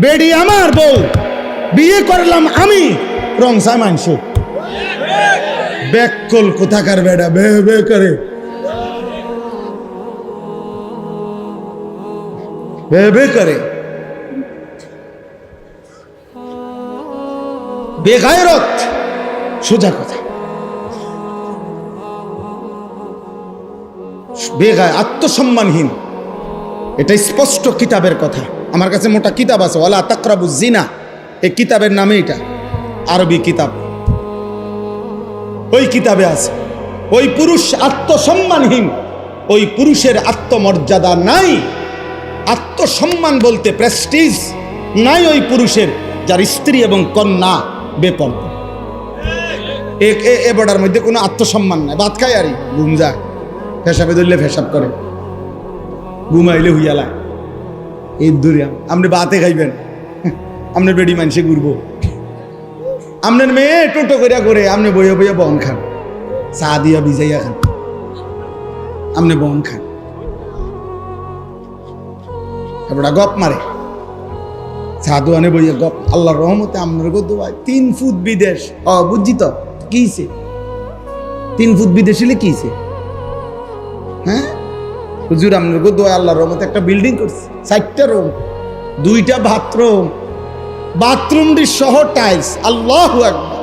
বেডি আমার বউ। বিয়ে করলাম আমি রংসা মানস ব্যাকল কোথাকার বেড়া, বে বে করে। করে। বেগায়রত সোজা কথা। বেগায় আত্মসম্মানহীন, এটা স্পষ্ট কিতাবের কথা। আমার কাছে মোটা কিতাব আছে ওলা তাকরাবু জিনা এই কিতাবের নামে এটা, আরবি কিতাব। ওই কিতাবে আছে, ওই পুরুষ আত্মসম্মানহীন, ওই পুরুষের আত্মমর্যাদা নাই, আত্মসম্মান বলতে প্রেস্টিজ নাই ওই পুরুষের, যার স্ত্রী এবং কন্যা বেপন এ বর্ডার মধ্যে কোনো আত্মসম্মান নাই, ভাত খায় আরই, ঘুম যায়, ফেসাবে ধরলে ফেসাব করে, ঘুমাইলে হুইয়ালা এই দূরে আপনি বাতে খাইবেন। আপনার বেডি মানুষে ঘুরবো। আপনার মেয়ে টোটো করিয়া করে আপনি বইয়া বইয়া বন খান। চা দিয়া ভিজাইয়া খান। আপনি বন খান। এবার গপ মারে। সাধু আনে বইয়া গপ, আল্লাহর রহমতে আপনার গো দোয়াই তিন ফুট বিদেশ। অ, বুঝছি তো কিছে তিন ফুট বিদেশ হলে কিছে হ্যাঁ? হুজুর আমনের গো দোয়া আল্লাহর রহমতে একটা বিল্ডিং করছে। চারটা রুম দুইটা বাথরুম বাথরুমটি সহ টাইলস আল্লাহ একবার